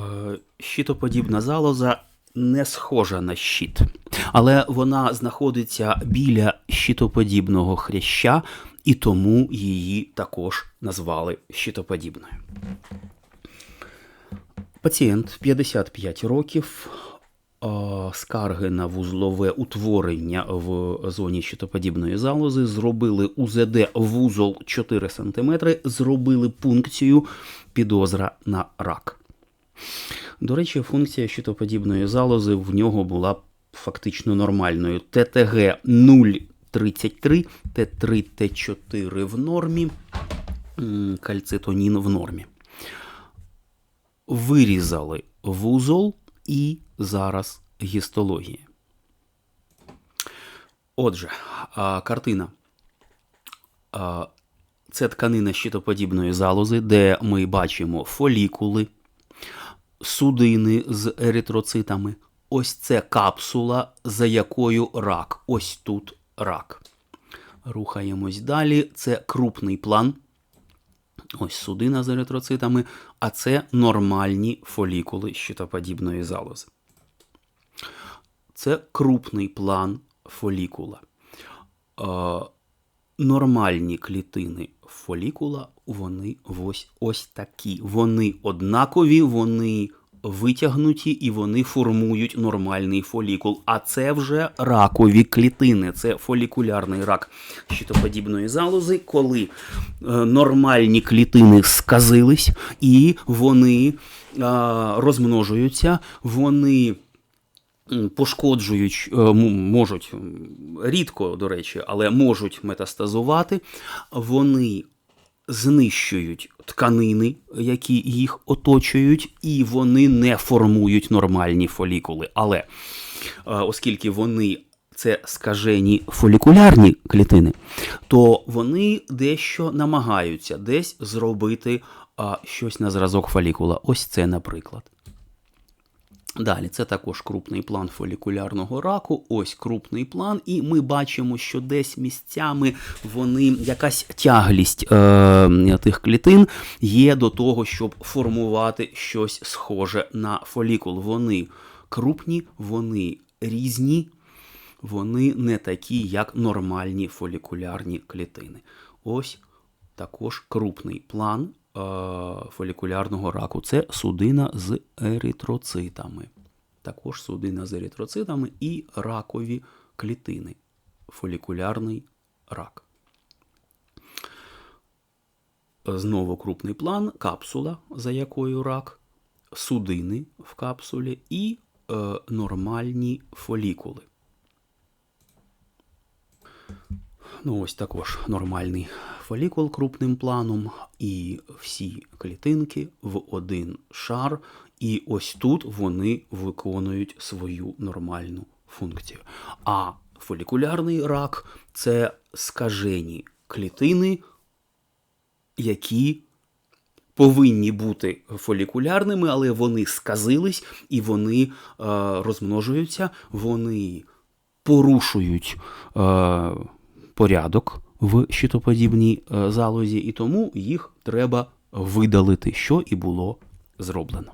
Е, Щитоподібна залоза не схожа на щит, але вона знаходиться біля щитоподібного хряща, і тому її також назвали щитоподібною. Пацієнт 55 років. е, Скарги на вузлове утворення в зоні щитоподібної залози зробили УЗД вузол 4 см, зробили пункцію підозра на рак. До речі, функція щитоподібної залози в нього була фактично нормальною. ТТГ 0,33, Т3, Т4 в нормі, кальцитонін в нормі. Вирізали вузол і зараз гістологія. Отже, картина. Це тканина щитоподібної залози, де ми бачимо фолікули, судини з еритроцитами. Ось це капсула, за якою рак. Ось тут рак. Рухаємось далі. Це крупний план. Ось судина з еритроцитами, а це нормальні фолікули щитоподібної залози. Це крупний план фолікула. Нормальні клітини фолікула, вони ось, ось такі. Вони однакові, вони витягнуті і вони формують нормальний фолікул. А це вже ракові клітини, це фолікулярний рак щитоподібної залози, коли е, нормальні клітини сказились і вони розмножуються, вони пошкоджують, е, можуть рідко, до речі, але можуть метастазувати, вони знищують тканини, які їх оточують, і вони не формують нормальні фолікули. Але е, оскільки вони це скажені фолікулярні клітини, то вони дещо намагаються десь зробити щось на зразок фолікула. Ось це, наприклад. Далі, це також крупний план фолікулярного раку. Ось крупний план, і ми бачимо, що десь місцями вони якась тяглість е, тих клітин є до того, щоб формувати щось схоже на фолікул. Вони крупні, вони різні, вони не такі, як нормальні фолікулярні клітини. Ось також крупний план фолікулярного раку. Це судина з еритроцитами. Також судина з еритроцитами і ракові клітини. Фолікулярний рак. Знову крупний план, капсула, за якою рак, судини в капсулі і е, нормальні фолікули. Ну, ось також нормальний фолікул крупним планом, і всі клітинки в один шар. І ось тут вони виконують свою нормальну функцію. А фолікулярний рак це скажені клітини, які повинні бути фолікулярними, але вони сказились і вони е, розмножуються, вони порушують е, порядок в щитоподібній е, залозі, і тому їх треба видалити, що і було зроблено.